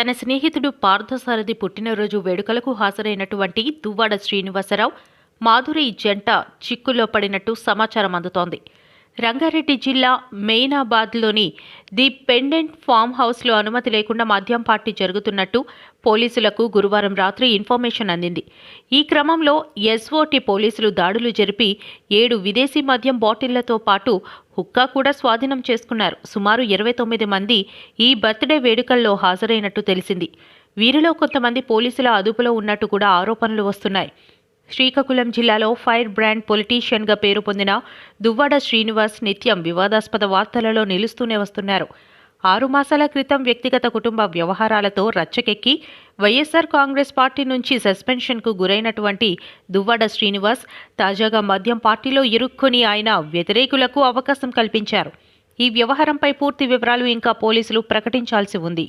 తన స్నేహితుడు పార్థసారథి పుట్టినరోజు వేడుకలకు హాజరైనటువంటి దువ్వాడ శ్రీనివాసరావు మాధురి జంట చిక్కులో పడినట్టు సమాచారం అందుతోంది. రంగారెడ్డి జిల్లా మెయినాబాద్లోని ది పెండెంట్ ఫామ్ హౌస్లో అనుమతి లేకుండా మద్యం పార్టీ జరుగుతున్నట్టు పోలీసులకు గురువారం రాత్రి ఇన్ఫర్మేషన్ అందింది. ఈ క్రమంలో ఎస్ఓటి పోలీసులు దాడులు జరిపి ఏడు విదేశీ మద్యం బాటిళ్ళతో పాటు హుక్కా కూడా స్వాధీనం చేసుకున్నారు. సుమారు ఇరవై తొమ్మిది మంది ఈ బర్త్డే వేడుకల్లో హాజరైనట్టు తెలిసింది. వీరిలో కొంతమంది పోలీసుల అదుపులో ఉన్నట్టు కూడా ఆరోపణలు వస్తున్నాయి. శ్రీకాకుళం జిల్లాలో ఫైర్ బ్రాండ్ పొలిటీషియన్గా పేరు పొందిన దువ్వాడ శ్రీనివాస్ నిత్యం వివాదాస్పద వార్తలలో నిలుస్తూనే వస్తున్నారు. ఆరు మాసాల క్రితం వ్యక్తిగత కుటుంబ వ్యవహారాలతో రచ్చకెక్కి వైఎస్ఆర్ కాంగ్రెస్ పార్టీ నుంచి సస్పెన్షన్కు గురైనటువంటి దువ్వాడ శ్రీనివాస్ తాజాగా మద్యం పార్టీలో ఇరుక్కుని ఆయన వ్యతిరేకులకు అవకాశం కల్పించారు. ఈ వ్యవహారంపై పూర్తి వివరాలు ఇంకా పోలీసులు ప్రకటించాల్సి ఉంది.